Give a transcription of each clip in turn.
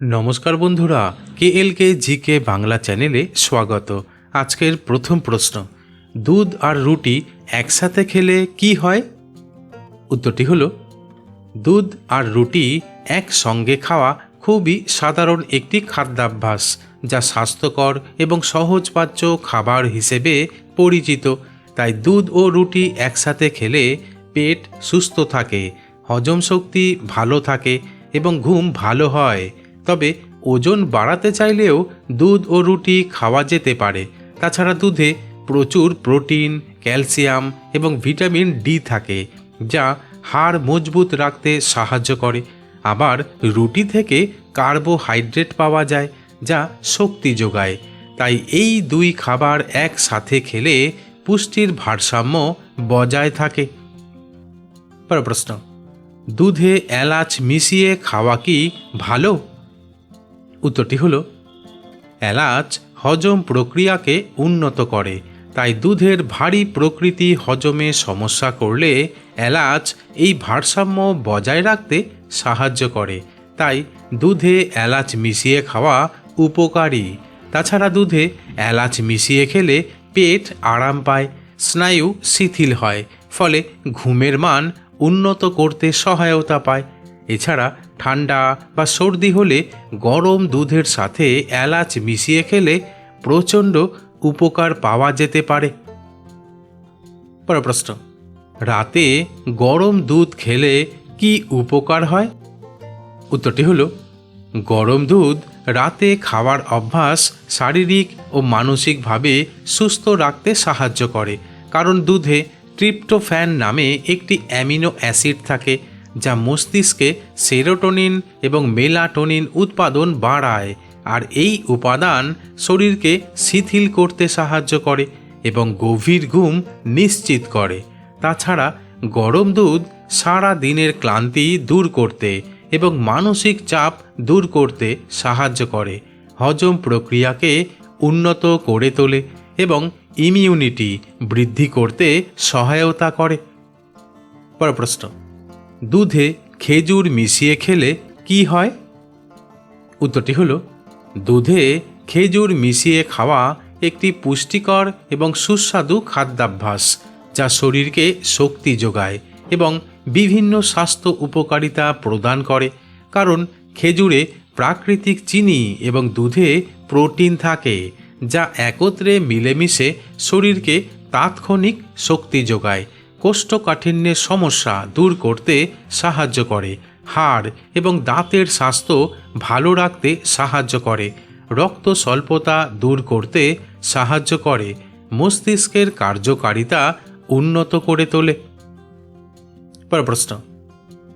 নমস্কার বন্ধুরা কে এল কে জি কে বাংলা চ্যানেলে স্বাগত। আজকের প্রথম প্রশ্ন, দুধ আর রুটি একসাথে খেলে কি হয়? উত্তরটি হলো, দুধ আর রুটি একসঙ্গে খাওয়া খুবই সাধারণ একটি খাদ্যাভ্যাস যা স্বাস্থ্যকর এবং সহজপাচ্য খাবার হিসেবে পরিচিত। তাই দুধ ও রুটি একসাথে খেলে পেট সুস্থ থাকে, হজম শক্তি ভালো থাকে এবং ঘুম ভালো হয়। তবে ওজন বাড়াতে চাইলেও দুধ ও রুটি খাওয়া যেতে পারে। তাছাড়া দুধে প্রচুর প্রোটিন, ক্যালসিয়াম এবং ভিটামিন ডি থাকে, যা হাড় মজবুত রাখতে সাহায্য করে। আবার রুটি থেকে কার্বোহাইড্রেট পাওয়া যায়, যা শক্তি যোগায়। তাই এই দুই খাবার একসাথে খেলে পুষ্টির ভারসাম্য বজায় থাকে। পর প্রশ্ন, দুধে এলাচ মিশিয়ে খাওয়া কি ভালো? উত্তরটি হলো, এলাচ হজম প্রক্রিয়াকে উন্নত করে, তাই দুধের ভারী প্রকৃতি হজমে সমস্যা করলে এলাচ এই ভারসাম্য বজায় রাখতে সাহায্য করে, তাই দুধে এলাচ মিশিয়ে খাওয়া উপকারী। তাছাড়া দুধে এলাচ মিশিয়ে খেলে পেট আরাম পায়, স্নায়ু শিথিল হয়, ফলে ঘুমের মান উন্নত করতে সহায়তা পায়। এছাড়া ঠান্ডা বা সর্দি হলে গরম দুধের সাথে এলাচ মিশিয়ে খেলে প্রচণ্ড উপকার পাওয়া যেতে পারে। পর প্রশ্ন রাতে গরম দুধ খেলে কি উপকার হয়? উত্তরটি হলো, গরম দুধ রাতে খাওয়ার অভ্যাস শারীরিক ও মানসিকভাবে সুস্থ রাখতে সাহায্য করে, কারণ দুধে ট্রিপ্টোফ্যান নামে একটি অ্যামিনো অ্যাসিড থাকে। যা মস্তিষ্কে সেরোটোনিন এবং মেলাটোনিন উৎপাদন বাড়ায়, আর এই উপাদান শরীরকে শিথিল করতে সাহায্য করে এবং গভীর ঘুম নিশ্চিত করে। তাছাড়া গরম দুধ সারা দিনের ক্লান্তি দূর করতে এবং মানসিক চাপ দূর করতে সাহায্য করে। হজম প্রক্রিয়াকে উন্নত করে তোলে এবং ইমিউনিটি বৃদ্ধি করতে সহায়তা করে। পর প্রশ্ন। দুধে খেজুর মিশিয়ে খেলে কি হয়? উত্তরটি হলো, দুধে খেজুর মিশিয়ে খাওয়া একটি পুষ্টিকর এবং সুস্বাদু খাদ্যাভ্যাস যা শরীরকে শক্তি যোগায় এবং বিভিন্ন স্বাস্থ্য উপকারিতা প্রদান করে। কারণ খেজুরে প্রাকৃতিক চিনি এবং দুধে প্রোটিন থাকে, যা একত্রে মিলেমিশে শরীরকে তাৎক্ষণিক শক্তি যোগায়। কোষ্ঠকাঠিন্যের সমস্যা দূর করতে সাহায্য করে। হাড় এবং দাঁতের স্বাস্থ্য ভালো রাখতে সাহায্য করে। রক্ত স্বল্পতা দূর করতে সাহায্য করে। মস্তিষ্কের কার্যকারিতা উন্নত করে তোলে। পর প্রশ্ন,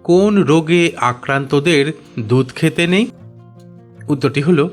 কোন রোগে আক্রান্তদের দুধ খেতে নেই? উত্তরটি হল,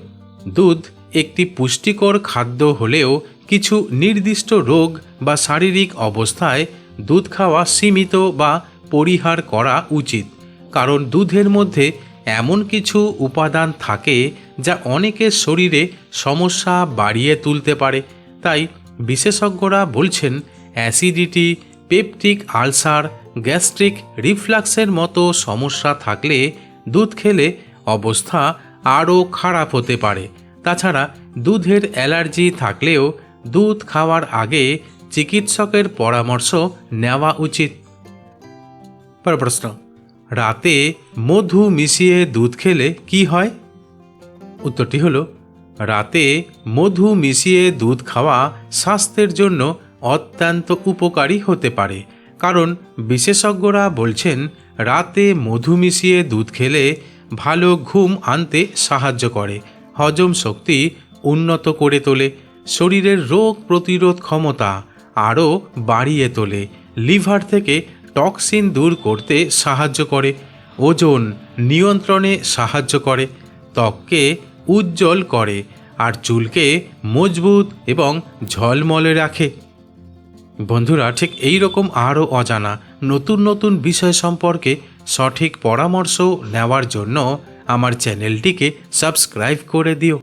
দুধ একটি পুষ্টিকর খাদ্য হলেও কিছু নির্দিষ্ট রোগ বা শারীরিক অবস্থায় দুধ খাওয়া সীমিত বা পরিহার করা উচিত। কারণ দুধের মধ্যে এমন কিছু উপাদান থাকে যা অনেকের শরীরে সমস্যা বাড়িয়ে তুলতে পারে। তাই বিশেষজ্ঞরা বলছেন, অ্যাসিডিটি, পেপটিক আলসার, গ্যাস্ট্রিক রিফ্লাক্সের মতো সমস্যা থাকলে দুধ খেলে অবস্থা আরও খারাপ হতে পারে। তাছাড়া দুধের অ্যালার্জি থাকলেও দুধ খাওয়ার আগে চিকিৎসকের পরামর্শ নেওয়া উচিত। পর প্রশ্ন, রাতে মধু মিশিয়ে দুধ খেলে কি হয়? উত্তরটি হলো, রাতে মধু মিশিয়ে দুধ খাওয়া স্বাস্থ্যের জন্য অত্যন্ত উপকারী হতে পারে। কারণ বিশেষজ্ঞরা বলছেন, রাতে মধু মিশিয়ে দুধ খেলে ভালো ঘুম আনতে সাহায্য করে, হজম শক্তি উন্নত করে তোলে, শরীরের রোগ প্রতিরোধ ক্ষমতা আরও বাড়িয়ে তোলে। লিভার থেকে টক্সিন দূর করতে সাহায্য করে। ওজন নিয়ন্ত্রণে সাহায্য করে। ত্বককে উজ্জ্বল করে আর চুলকে মজবুত এবং ঝলমলে রাখে। বন্ধুরা, ঠিক এই রকম আরও অজানা, নতুন নতুন বিষয় সম্পর্কে সঠিক পরামর্শ নেওয়ার জন্য আমার চ্যানেলটিকে সাবস্ক্রাইব করে দিও।